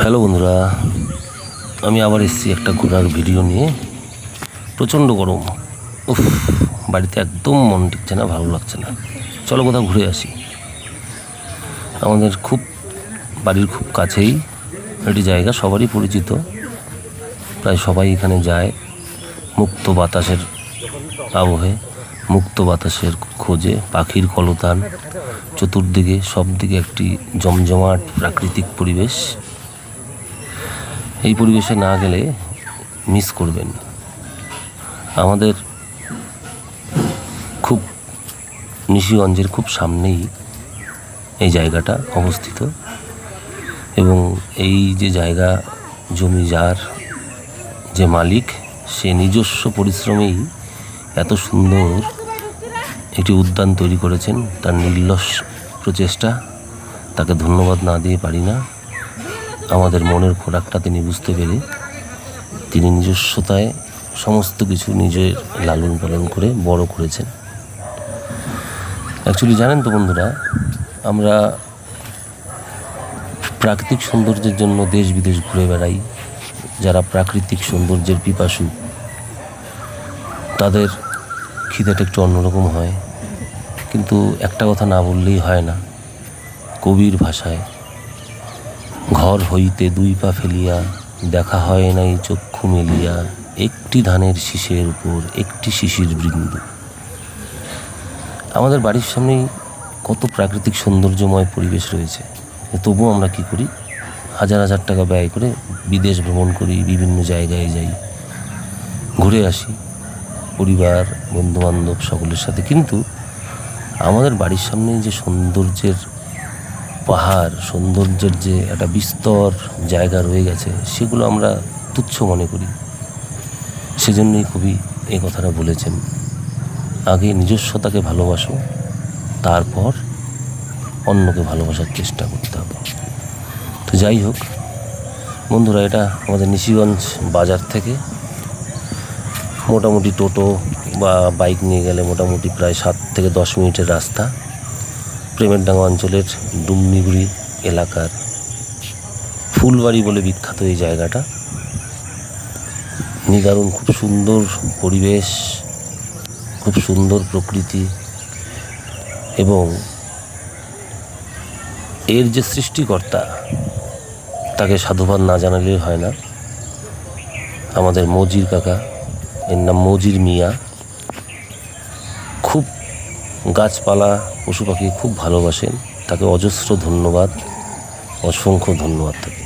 Hello বন্ধুরা, আমি আবার এসেছি একটা ঘোরার ভিডিও নিয়ে। প্রচণ্ড গরম। উফ, বাড়িতে একদম মন টিকছে না, ভালো লাগছে না। চলো কোথাও ঘুরে আসি। আমাদের খুব, বাড়ির খুব কাছেই একটি জায়গা, সবারই পরিচিত। প্রায় সবাই এখানে যায় মুক্ত বাতাসের আবহে, মুক্ত বাতাসের খোঁজে, পাখির কলতান, চতুর্দিকে সব দিকে একটি জমজমাট প্রাকৃতিক পরিবেশ। এই পরিবেশে না গেলে মিস করবেন আমাদের খুব নিশিগঞ্জের খুব সামনেই এই জায়গাটা অবস্থিত এবং এই যে জায়গা জমি যার যে মালিক, সে নিজস্ব পরিশ্রমেই এত সুন্দর একটি উদ্যান তৈরি করেছেন। তার নির্লস প্রচেষ্টা, তাকে ধন্যবাদ না দিয়ে পারি না। আমাদের মনের খোরাকটা তিনি বুঝতে পেরে তিনি নিজস্বতায় সমস্ত কিছু নিজের লালন পালন করে বড় করেছেন। অ্যাকচুয়ালি জানেন তো বন্ধুরা, আমরা প্রাকৃতিক সৌন্দর্যের জন্য দেশ বিদেশ ঘুরে বেড়াই, যারা প্রাকৃতিক সৌন্দর্যের পিপাসু, তাদের খিদেটা একটু অন্যরকম হয়। কিন্তু একটা কথা না বললেই হয় না, কবির ভাষায় ঘর হইতে দুই পা ফেলিয়া দেখা হয় নাই চক্ষু মেলিয়া, একটি ধানের শীষের উপর, একটি শিশির বৃন্দু। আমাদের বাড়ির সামনেই কত প্রাকৃতিক সৌন্দর্যময় পরিবেশ রয়েছে। তবুও আমরা কি করি? হাজার হাজার টাকা ব্যয় করে বিদেশ ভ্রমণ করি, বিভিন্ন জায়গায় যাই, ঘুরে আসি, পরিবার, বন্ধুবান্ধব সকলের সাথে। কিন্তু আমাদের বাড়ির সামনে যে সৌন্দর্যের পাহাড়, সৌন্দর্যের যে একটা বিস্তর জায়গা রয়ে গেছে, সেগুলো আমরা তুচ্ছ মনে করি। সেজন্যই কবি এই কথাটা বলেছেন, আগে নিজস্বতাকে ভালোবাসো, তারপর অন্যকে ভালোবাসার চেষ্টা করতে হবে। তো যাই হোক, বন্ধুরা, এটা আমাদের নিশিগঞ্জ বাজার থেকে। মোটামুটি টোটো বা বাইক নিয়ে গেলে মোটামুটি প্রায় সাত থেকে দশ মিনিটের রাস্তা। প্রেমেরডাঙ্গা অঞ্চলের ডুমনিগুড়ি এলাকার ফুলবাড়ি বলে বিখ্যাত এই জায়গাটা। নিদারুণ, খুব সুন্দর পরিবেশ, খুব সুন্দর প্রকৃতি এবং এর যে সৃষ্টিকর্তা, তাকে সাধুবাদ না জানালেই হয় না। আমাদের মজির কাকা, এর নাম মজির মিয়া। খুব গাছপালা পশু পাখি খুব ভালোবাসেন তাকে অজস্র ধন্যবাদ অসংখ্য ধন্যবাদ তাকে।